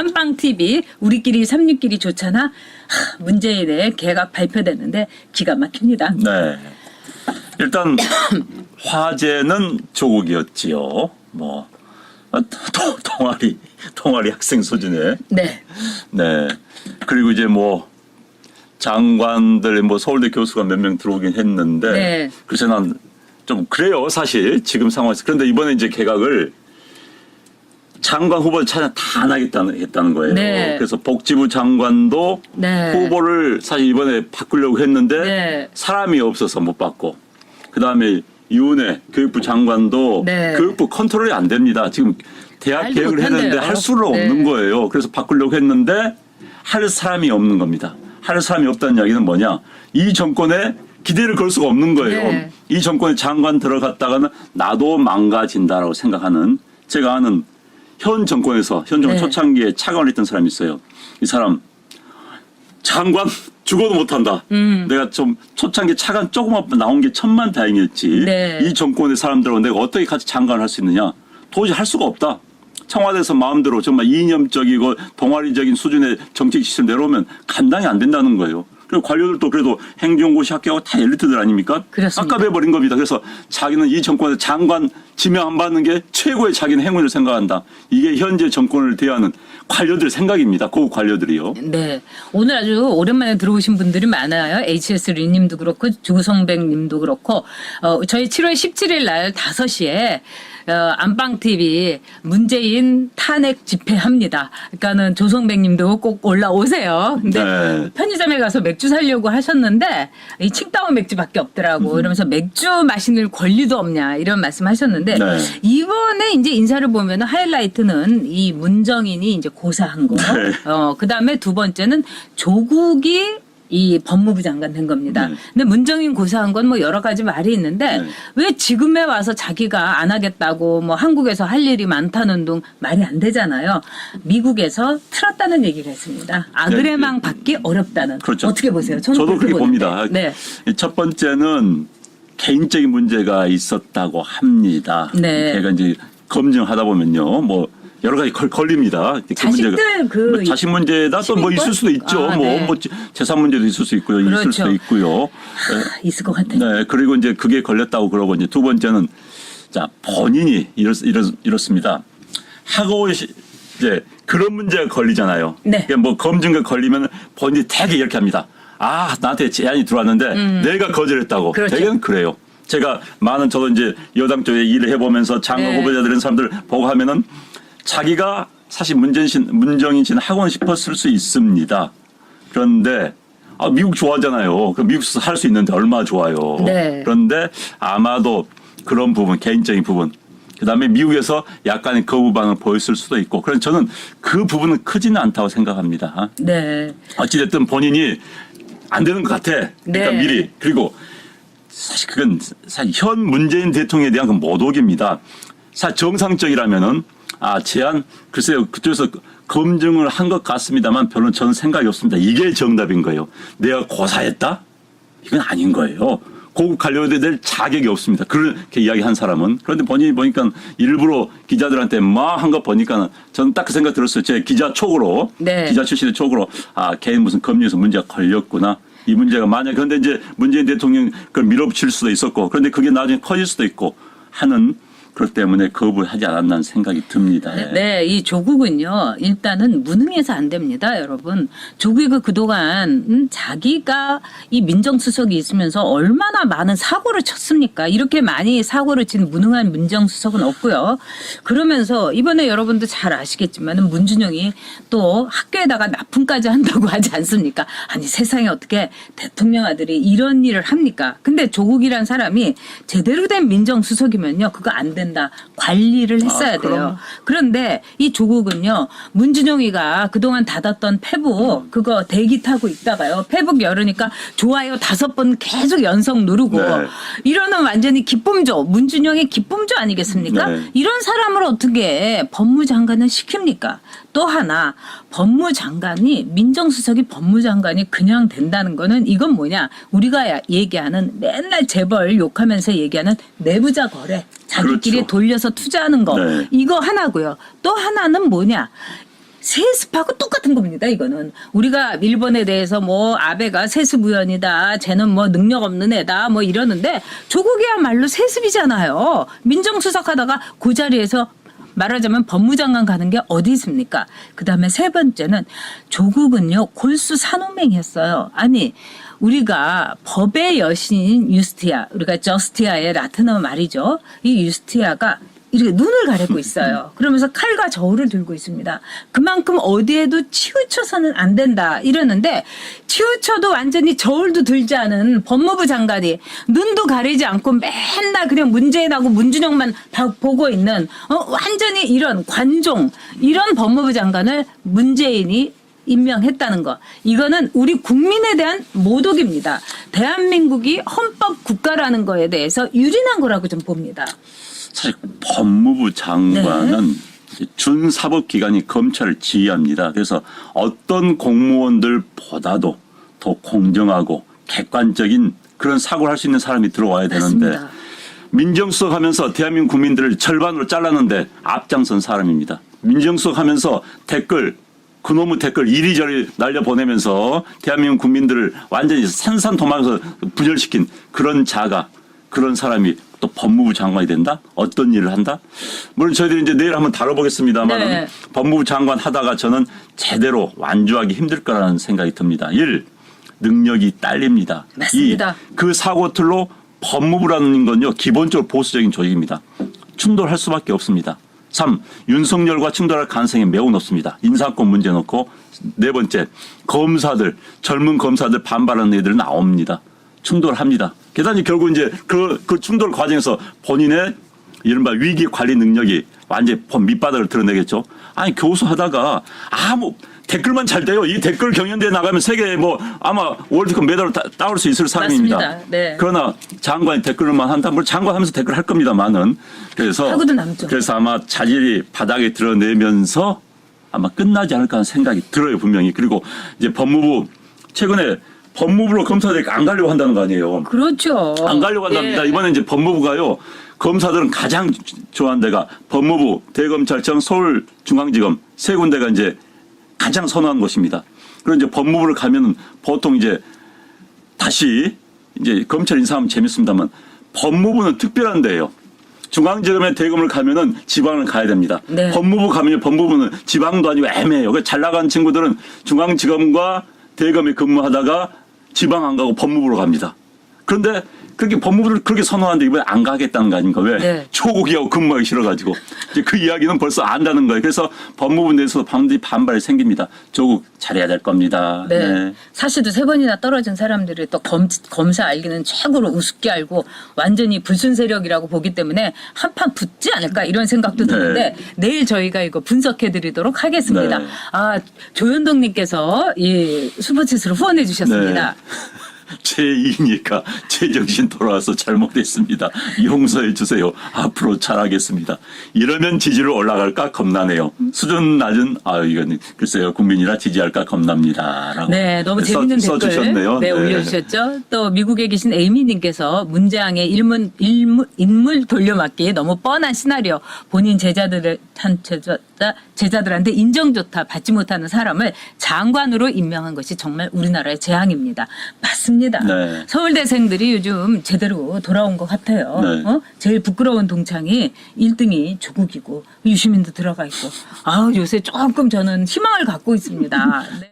안방 TV 우리끼리 삼육끼리 좋잖아. 하, 문재인의 개각 발표됐는데 기가 막힙니다. 네. 일단 화제는 조국이었지요. 뭐 아, 동- 동아리 동아리 학생 수준의 네. 네. 그리고 이제 뭐 장관들 뭐 서울대 교수가 몇 명 들어오긴 했는데 네. 그래서 난 좀 그래요 사실 지금 상황에서 그런데 이번에 이제 개각을 장관 후보를 찾아 다안 하겠다는 했다는 거예요. 네. 그래서 복지부 장관도 네. 후보를 사실 이번에 바꾸려고 했는데 네. 사람이 없어서 못 받고 그 다음에 이은혜 교육부 장관도 네. 교육부 컨트롤이 안 됩니다. 지금 대학 개혁을 했는데. 할 수는 네. 없는 거예요. 그래서 바꾸려고 했는데 할 사람이 없는 겁니다. 할 사람이 없다는 이야기는 뭐냐? 이 정권에 기대를 걸 수가 없는 거예요. 네. 이 정권에 장관 들어갔다가는 나도 망가진다라고 생각하는 제가 아는 현 정권에서 현 정권 네. 초창기에 차관을 했던 사람이 있어요. 이 사람 장관 죽어도 못한다. 음. 내가 좀 초창기 차관 조그만 나온 게 천만 다행이었지. 네. 이 정권의 사람들하고 내가 어떻게 같이 장관을 할 수 있느냐? 도저히 할 수가 없다. 청와대에서 마음대로 정말 이념적이고 동아리적인 수준의 정책 시스템 내려오면 감당이 안 된다는 거예요. 그리고 관료들도 그래도 행정고시 합격하고 다 엘리트들 아닙니까? 그렇습니다. 깝깝해버린 겁니다. 그래서 자기는 이 정권의 장관 지명 안 받는 게 최고의 자기는 행운을 생각한다. 이게 현재 정권을 대하는 관료들 생각입니다. 고급 관료들이요. 네. 오늘 아주 오랜만에 들어오신 분들이 많아요. HS 리님도 그렇고, 주성백 님도 그렇고, 어, 저희 7월 17일 날 5시에 어, 안방TV 문재인 탄핵 집회합니다. 그러니까는 조성백 님도 꼭 올라오세요. 근데 네. 편의점에 가서 맥주 사려고 하셨는데 이 칭따오 맥주밖에 없더라고. 이러면서 맥주 마시는 권리도 없냐 이런 말씀 하셨는데 네. 이번에 이제 인사를 보면 하이라이트는 이 문정인이 이제 고사한 거. 네. 어, 그 다음에 두 번째는 조국이 이 법무부 장관 된 겁니다. 네. 근데 문정인 고사한 건 뭐 여러 가지 말이 있는데 네. 왜 지금에 와서 자기가 안 하겠다고 뭐 한국에서 할 일이 많다는 둥 말이 안 되잖아요. 미국에서 틀었다는 얘기를 했습니다. 아그레망 네. 받기 어렵다는. 그렇죠. 어떻게 보세요? 저는 저도 그렇게. 봅니다. 네. 첫 번째는 개인적인 문제가 있었다고 합니다. 네. 제가 이제 검증하다 보면요, 뭐 여러 가지 걸, 걸립니다. 그 자식들 그뭐 자식 문제다 또 뭐? 있을 수도 있죠. 아, 뭐, 네. 뭐 재산 문제도 있을 수 있고요, 있을 그렇죠. 수도 있고요. 하, 있을 것 같아요. 네, 그리고 이제 그게 걸렸다고 그러고 이제 두 번째는 자 본인이 이렇, 이렇, 이렇습니다. 하고 시- 이제 그런 문제가 걸리잖아요. 네. 그러니까 뭐 검증가 걸리면 본인이 되게 이렇게 합니다. 아 나한테 제안이 들어왔는데 내가 거절했다고. 음. 그렇죠. 대개는 그래요. 제가 많은 저도 이제 여당 쪽에 일을 해보면서 장관 네. 후보자 되는 사람들 보고 하면은 자기가 사실 문재인 씨, 문정인 씨는 하고 싶었을 수 있습니다. 그런데 아, 미국 좋아하잖아요. 그 미국에서 할 수 있는데 얼마나 좋아요. 네. 그런데 아마도 그런 부분, 개인적인 부분, 그 다음에 미국에서 약간의 거부반응을 보였을 수도 있고, 그래서 저는 그 부분은 크지는 않다고 생각합니다. 네. 어찌됐든 본인이 안 되는 것 같아. 그러니까 네. 미리. 그리고 사실 그건 사실 현 문재인 대통령에 대한 그 모독입니다. 사실 정상적이라면은 아 제안 글쎄요 그쪽에서 검증을 한 것 같습니다만 별로 저는 생각이 없습니다. 이게 정답인 거예요. 내가 고사했다? 이건 아닌 거예요. 고급 관료에 될 자격이 없습니다. 그렇게 이야기한 사람은 그런데 본인이 보니까 일부러 기자들한테 막 한 거 보니까 저는 딱 그 생각 들었어요. 제 기자 촉으로 네. 기자 출신의 촉으로 아 개인 무슨 검증에서 문제가 걸렸구나. 이 문제가 만약 그런데 이제 문재인 대통령 그걸 밀어붙일 수도 있었고 그런데 그게 나중에 커질 수도 있고 하는 그렇기 때문에 거부하지 않았나는 생각이 듭니다. 예. 네, 이 조국은요, 일단은 무능해서 안 됩니다, 여러분. 조국이 그 그동안, 음, 자기가 이 민정수석이 있으면서 얼마나 많은 사고를 쳤습니까? 이렇게 많이 사고를 친 무능한 민정수석은 없고요. 그러면서 이번에 여러분도 잘 아시겠지만 문준영이 또 학교에다가 납품까지 한다고 하지 않습니까? 아니, 세상에 어떻게 대통령 아들이 이런 일을 합니까? 근데 조국이란 사람이 제대로 된 민정수석이면요, 그거 안 된다. 관리를 했어야 아. 돼요. 그런데 이 조국은요 문준영이가 그동안 닫았던 페북 그거 대기 타고 있다가요 페북 열으니까 좋아요 다섯 번 계속 연속 누르고 네. 이러는 완전히 기쁨조 문준영의 기쁨조 아니겠습니까? 네. 이런 사람을 어떻게 법무장관을 시킵니까? 또 하나 법무장관이 민정수석이 법무장관이 그냥 된다는 거는 이건 뭐냐 우리가 야- 얘기하는 맨날 재벌 욕하면서 얘기하는 내부자 거래 자기끼리 그렇죠. 돌려서 투자하는 거 네. 이거 하나고요. 또 하나는 뭐냐? 세습하고 똑같은 겁니다. 이거는 우리가 일본에 대해서 뭐 아베가 세습우연이다, 쟤는 뭐 능력 없는 애다, 뭐 이러는데 조국이야말로 세습이잖아요. 민정수석하다가 그 자리에서 말하자면 법무장관 가는 게 어디 있습니까? 그 다음에 세 번째는 조국은요 골수 산호맹이었어요. 아니 우리가 법의 여신인 유스티아, 우리가 저스티아의 라틴어 말이죠. 이 유스티아가 이렇게 눈을 가리고 있어요. 그러면서 칼과 저울을 들고 있습니다. 그만큼 어디에도 치우쳐서는 안 된다 이러는데 치우쳐도 완전히 저울도 들지 않은 법무부 장관이 눈도 가리지 않고 맨날 그냥 문재인하고 문준영만 다 보고 있는 어, 완전히 이런 관종 이런 법무부 장관을 문재인이 임명했다는 거. 이거는 우리 국민에 대한 모독입니다. 대한민국이 헌법 국가라는 거에 대해서 유린한 거라고 좀 봅니다. 사실 법무부 장관은 네. 준사법기관이 검찰을 지휘합니다. 그래서 어떤 공무원들보다도 더 공정하고 객관적인 그런 사고를 할 수 있는 사람이 들어와야 되는데 맞습니다. 민정수석 하면서 대한민국 국민들을 절반으로 잘랐는데 앞장선 사람입니다. 민정수석 하면서 댓글 그놈의 댓글 이리저리 날려보내면서 대한민국 국민들을 완전히 산산도망에서 분열시킨 그런 자가 그런 사람이 또 법무부 장관이 된다? 어떤 일을 한다? 물론 저희들이 이제 내일 한번 다뤄보겠습니다만 네. 법무부 장관 하다가 저는 제대로 완주하기 힘들 거라는 생각이 듭니다. 일, 능력이 딸립니다. 맞습니다. 이, 그 사고틀로 법무부라는 건요, 기본적으로 보수적인 조직입니다. 충돌할 수밖에 없습니다. 3. 윤석열과 충돌할 가능성이 매우 높습니다. 인사권 문제 놓고 네 번째 검사들 젊은 검사들 반발하는 애들 나옵니다. 충돌합니다. 게다가 결국 이제 그, 그 충돌 과정에서 본인의 이른바 위기 관리 능력이 완전히 밑바닥을 드러내겠죠. 아니 교수 하다가 아무 댓글만 잘 돼요. 이 댓글 경연대회 나가면 세계 뭐 아마 월드컵 메달을 따, 따올 수 있을 사람입니다. 네. 그러나 장관이 댓글만 한다. 물론 장관 하면서 댓글 할 겁니다만은 그래서. 그래서 아마 자질이 바닥에 드러내면서 아마 끝나지 않을까 하는 생각이 들어요 분명히. 그리고 이제 법무부 최근에 법무부로 검사들이 안 가려고 한다는 거 아니에요. 그렇죠. 안 가려고 한답니다. 예. 이번에 이제 법무부가요. 검사들은 가장 좋아하는 데가 법무부, 대검찰청, 서울중앙지검 세 군데가 이제 가장 선호한 곳입니다. 그리고 이제 법무부를 가면은 보통 이제 다시 이제 검찰 인사하면 재밌습니다만 법무부는 특별한 데예요. 중앙지검에 대검을 가면은 지방을 가야 됩니다. 네. 법무부 가면 법무부는 지방도 아니고 애매해요. 그잘 나간 친구들은 중앙지검과 대검에 근무하다가 지방 안 가고 법무부로 갑니다. 그런데 그렇게 법무부를 그렇게 선호하는데 이번에 안 가겠다는 거 아닙니까? 왜? 네. 초국이하고 근무하기 싫어가지고. 이제 그 이야기는 벌써 안다는 거예요. 그래서 법무부 내에서도 반드시 반발이 생깁니다. 조국 잘해야 될 겁니다. 네. 사실도 세 번이나 떨어진 사람들이 또 검, 검사 알기는 최고로 우습게 알고 완전히 불순 세력이라고 보기 때문에 한판 붙지 않을까 이런 생각도 네. 드는데 내일 저희가 이거 분석해 드리도록 하겠습니다. 네. 아, 조현동님께서 이 슈퍼챗으로 후원해 주셨습니다. 제 2니까 제 정신 돌아와서 잘못했습니다. 용서해 주세요. 앞으로 잘하겠습니다. 이러면 지지율 올라갈까 겁나네요. 수준 낮은 아 이건 글쎄요 국민이라 지지할까 겁납니다라고. 네, 너무 써- 재밌는 댓글 써주셨네요. 네, 올려주셨죠. 또 미국에 계신 에이미님께서 문재앙의 일문, 일무, 인물 돌려막기 너무 뻔한 시나리오. 본인 제자들한 제자, 제자들한테 인정조차 받지 못하는 사람을 장관으로 임명한 것이 정말 우리나라의 재앙입니다. 맞습니다. 네. 서울대생들이 요즘 제대로 돌아온 것 같아요. 네. 어? 제일 부끄러운 동창이 1등이 조국이고 유시민도 들어가 있고. 아 요새 조금 저는 희망을 갖고 있습니다. 네.